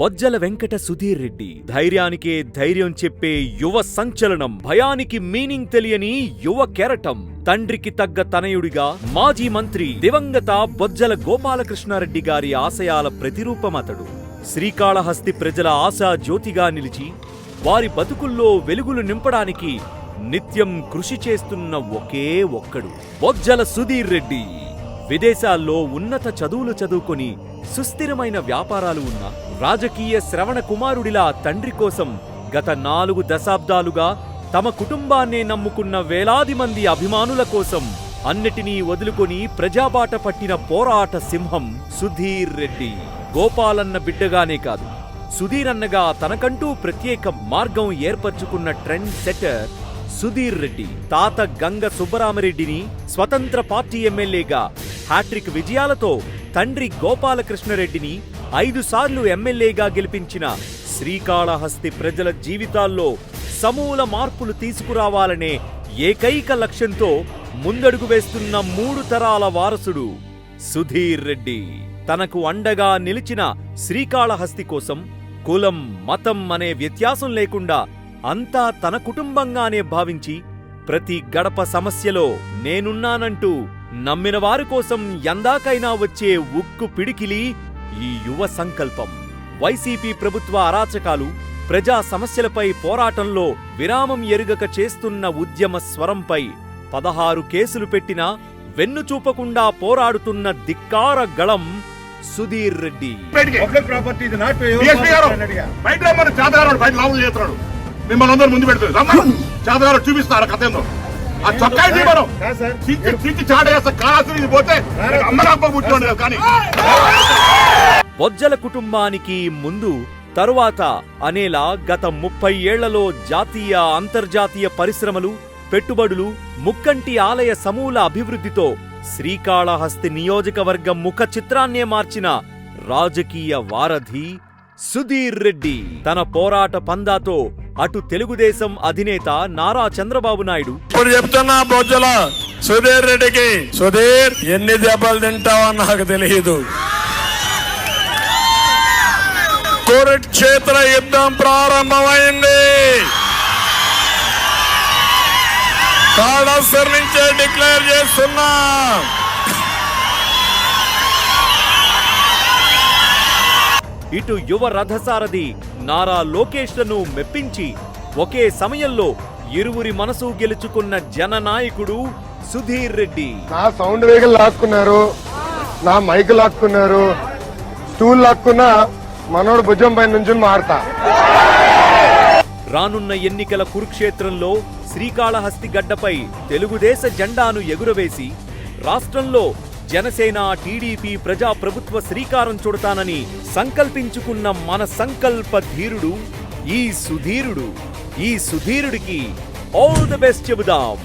బొజ్జల వెంకట సుధీర్ రెడ్డి. ధైర్యానికే ధైర్యం చెప్పే యువ సంచలనం భయానికి మీనింగ్ తెలియని యువ కెరటం. తండ్రికి తగ్గ తనయుడిగా మాజీ మంత్రి దివంగత బొజ్జల గోపాలకృష్ణారెడ్డి గారి ఆశయాల ప్రతిరూపమతడు. శ్రీకాళహస్తి ప్రజల ఆశా జ్యోతిగా నిలిచి వారి బతుకుల్లో వెలుగులు నింపడానికి నిత్యం కృషి చేస్తున్న ఒకే ఒక్కడు బొజ్జల సుధీర్ రెడ్డి. విదేశాల్లో ఉన్నత చదువులు చదువుకొని సుస్థిరమైన వ్యాపారాలు ఉన్న రాజకీయ శ్రవణ కుమారుడిలా తండ్రి కోసం గత నాలుగు దశాబ్దాలుగా తమ కుటుంబాన్నే నమ్ముకున్న వేలాది మంది అభిమానుల కోసం అన్నిటినీ వదులుకొని ప్రజాబాట పట్టిన పోరాట సింహం సుధీర్ రెడ్డి. గోపాలన్న బిడ్డగానే కాదు సుధీర్ అన్నగా తనకంటూ ప్రత్యేక మార్గం ఏర్పరచుకున్న ట్రెండ్ సెటర్ సుధీర్ రెడ్డి. తాత గంగ సుబ్బరామరెడ్డిని స్వతంత్ర పార్టీ ఎమ్మెల్యేగా హ్యాట్రిక్ విజయాలతో తండ్రి గోపాలకృష్ణరెడ్డిని ఐదు సార్లు ఎమ్మెల్యేగా గెలిపించిన శ్రీకాళహస్తి ప్రజల జీవితాల్లో సమూల మార్పులు తీసుకురావాలనే ఏకైక లక్ష్యంతో ముందడుగు వేస్తున్న మూడు తరాల వారసుడు సుధీర్ రెడ్డి. తనకు అండగా నిలిచిన శ్రీకాళహస్తి కోసం కులం మతం అనే వ్యత్యాసం లేకుండా అంతా తన కుటుంబంగానే భావించి ప్రతి గడప సమస్యలో నేనున్నానంటూ నమ్మిన వారి కోసం ఎందాకైనా వచ్చే ఉక్కు పిడికిలి ఈ యువ సంకల్పం. వైసీపీ ప్రభుత్వ అరాచకాలు ప్రజా సమస్యలపై పోరాటంలో విరామం ఎరుగక చేస్తున్న ఉద్యమ స్వరంపై పదహారు కేసులు పెట్టినా వెన్ను చూపకుండా పోరాడుతున్న ధిక్కార గళం సుధీర్ రెడ్డి. ప్రాపర్టీ మిమ్మల్ని అందరూ ముందు పెడుతుంది. రమ్మని. చేతగారు చూపిస్తారు కథ ఏందో ఆ చొక్కా మనం చాట చేస్తా కాసు ఇది పోతే అమ్మరప్ప పుట్టుకోండి కానీ. బొజ్జల కుటుంబానికి ముందు తరువాత అనేలా గత ముప్పై ఏళ్ళలో జాతీయ అంతర్జాతీయ పరిశ్రమలు పెట్టుబడులు ముక్కంటి ఆలయ సమూల అభివృద్ధితో శ్రీకాళహస్తి నియోజకవర్గ ముఖ చిత్రాన్నే మార్చిన రాజకీయ వారధి సుధీర్ రెడ్డి తన పోరాట పందాతో అటు తెలుగుదేశం అధినేత నారా చంద్రబాబు నాయుడు. ఇప్పుడు చెప్తున్నా బొజ్జల సుధీర్ రెడ్డికి. సుధీర్ ఎన్ని దెబ్బలు తింటావో నాకు తెలియదు కురుక్షేత్ర యుద్ధం ప్రారంభమైంది. కాళేశ్వరం నుంచే డిక్లేర్ చేస్తున్నా. ఇటు యువ రథసారథి నారా లోకేష్లను మెప్పించి ఒకే సమయంలో ఇరువురి మనసు గెలుచుకున్న జననాయకుడు సుధీర్ రెడ్డి. నా సౌండ్ వెహికల్ లాక్కున్నారు నా మైక్ లాక్కున్నారు స్టూల్ లాక్కున్నా మనోడు భుజం పై నుంచి మారతా. రానున్న ఎన్నికల కురుక్షేత్రంలో శ్రీకాళహస్తి గడ్డపై తెలుగుదేశ జెండాను ఎగురవేసి రాష్ట్రంలో జనసేన టీడీపీ ప్రజాప్రభుత్వ శ్రీకారం చుడతానని సంకల్పించుకున్న మన సంకల్ప ధీరుడు ఈ సుధీరుడు. ఈ సుధీరుడికి ఆల్ ది బెస్ట్ చెబుదాం.